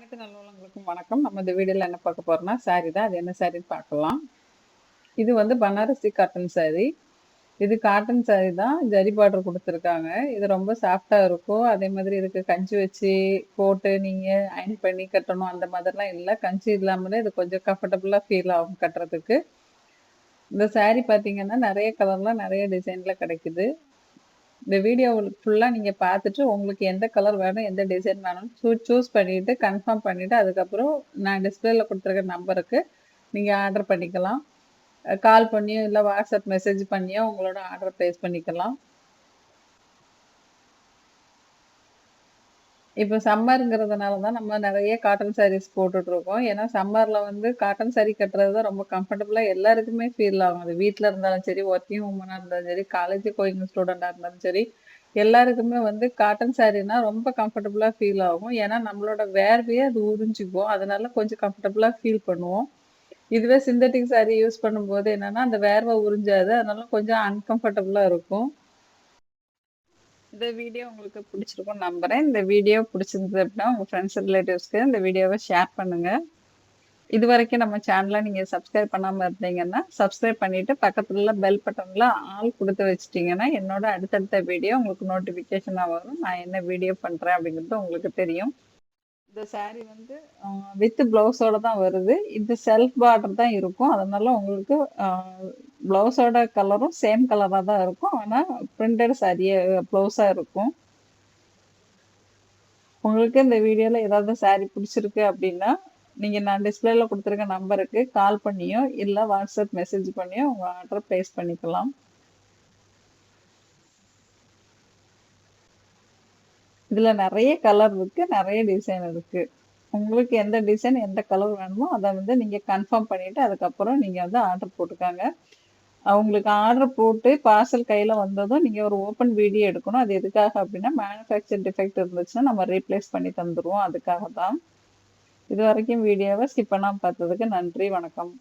அனைத்து நல்லவங்களுக்கும் வணக்கம். நம்ம இந்த வீடியோவில் என்ன பார்க்க போகிறோம்னா saree தான். அது என்ன சாரின்னு பார்க்கலாம். இது வந்து பனாரசி காட்டன் saree. இது காட்டன் saree தான். ஜரி பார்டர் கொடுத்துருக்காங்க. இது ரொம்ப சாஃப்டாக இருக்கும். அதே மாதிரி இதுக்கு கஞ்சி வச்சு போட்டு நீங்கள் அயன் பண்ணி கட்டணும். அந்த மாதிரிலாம் இல்லை. கஞ்சி இல்லாமலே இது கொஞ்சம் கம்ஃபர்டபுளாக ஃபீல் ஆகும் கட்டுறதுக்கு. இந்த saree பார்த்தீங்கன்னா நிறைய கலர்ல நிறைய டிசைனில் கிடைக்குது. இந்த வீடியோ ஃபுல்லாக நீங்கள் பார்த்துட்டு உங்களுக்கு எந்த கலர் வேணும் எந்த டிசைன் வேணும்னு சூ சூஸ் பண்ணிவிட்டு கன்ஃபார்ம் பண்ணிவிட்டு அதுக்கப்புறம் நான் டிஸ்பிளேல கொடுத்துருக்க நம்பருக்கு நீங்கள் ஆர்டர் பண்ணிக்கலாம். கால் பண்ணியோ இல்லை வாட்ஸ்அப் மெசேஜ் பண்ணியோ உங்களோட ஆர்டர் ப்ளேஸ் பண்ணிக்கலாம். இப்போ சம்மருங்கிறதுனால தான் நம்ம நிறைய காட்டன் சாரீஸ் போட்டுட்டு இருக்கோம் ஏன்னா சம்மரில் வந்து காட்டன் சாரீ கட்டுறது தான் ரொம்ப கம்ஃபர்டபுளாக எல்லாருக்குமே ஃபீல் ஆகும். அது வீட்டில் இருந்தாலும் சரி ஒர்க்கிங் உமனாக இருந்தாலும் சரி காலேஜ் கோயிங் ஸ்டூடெண்டாக இருந்தாலும் சரி எல்லாருக்குமே வந்து காட்டன் சாரீனா ரொம்ப கம்ஃபர்டபுளாக ஃபீல் ஆகும். ஏன்னா நம்மளோட வேர்வையே அது உறிஞ்சிக்கும். அதனால கொஞ்சம் கம்ஃபர்டபுளாக ஃபீல் பண்ணுவோம். இதுவே சிந்தட்டிக் சாரீ யூஸ் பண்ணும்போது என்னென்னா அந்த வேர்வை உறிஞ்சாது. அதனால கொஞ்சம் அன்கம்ஃபர்டபுளாக இருக்கும். இந்த வீடியோ உங்களுக்கு பிடிச்சிருக்கும் நம்புறேன். இந்த வீடியோ பிடிச்சிருந்தது அப்படின்னா உங்க ஃப்ரெண்ட்ஸ் ரிலேட்டிவ்ஸ்க்கு இந்த வீடியோவை ஷேர் பண்ணுங்க. இது வரைக்கும் நம்ம சேனலை நீங்க சப்ஸ்கிரைப் பண்ணாம இருந்தீங்கன்னா சப்ஸ்கிரைப் பண்ணிட்டு பக்கத்துல பெல் பட்டன்ல ஆல் கொடுத்து வச்சிட்டீங்கன்னா என்னோட அடுத்தடுத்த வீடியோ உங்களுக்கு நோட்டிபிகேஷனா வரும். நான் என்ன வீடியோ பண்றேன் அப்படிங்கிறது உங்களுக்கு தெரியும். இந்த saree வந்து வித் பிளவுஸோட தான் வருது. இது செல்ஃப் பார்டர் தான் இருக்கும். அதனால உங்களுக்கு பிளவுஸோட கலரும் சேம் கலராக தான் இருக்கும். ஆனால் பிரிண்டட் சாரியே ப்ளவுஸாக இருக்கும். உங்களுக்கு இந்த வீடியோவில் ஏதாவது saree பிடிச்சிருக்கு அப்படின்னா நீங்கள் நான் டிஸ்பிளேல கொடுத்துருக்க நம்பருக்கு கால் பண்ணியோ இல்லை வாட்ஸ்அப் மெசேஜ் பண்ணியோ உங்கள் ஆர்டர் ப்ளேஸ் பண்ணிக்கலாம். இதில் நிறைய கலர் இருக்கு நிறைய டிசைன் இருக்கு. உங்களுக்கு எந்த டிசைன் எந்த கலர் வேணுமோ அதை வந்து நீங்கள் கன்ஃபார்ம் பண்ணிவிட்டு அதுக்கப்புறம் நீங்கள் வந்து ஆர்டர் போட்டுக்காங்க. அவங்களுக்கு ஆர்டர் போட்டு பார்சல் கையில் வந்ததும் நீங்கள் ஒரு ஓப்பன் வீடியோ எடுக்கணும். அது எதுக்காக அப்படின்னா மேனுஃபேக்சர் டிஃபெக்ட் இருந்துச்சுன்னா நம்ம ரீப்ளேஸ் பண்ணி தந்துடுவோம் அதுக்காக தான் இது வரைக்கும் வீடியோவை ஸ்கிப் பண்ணாமல் பார்த்ததுக்கு நன்றி வணக்கம்.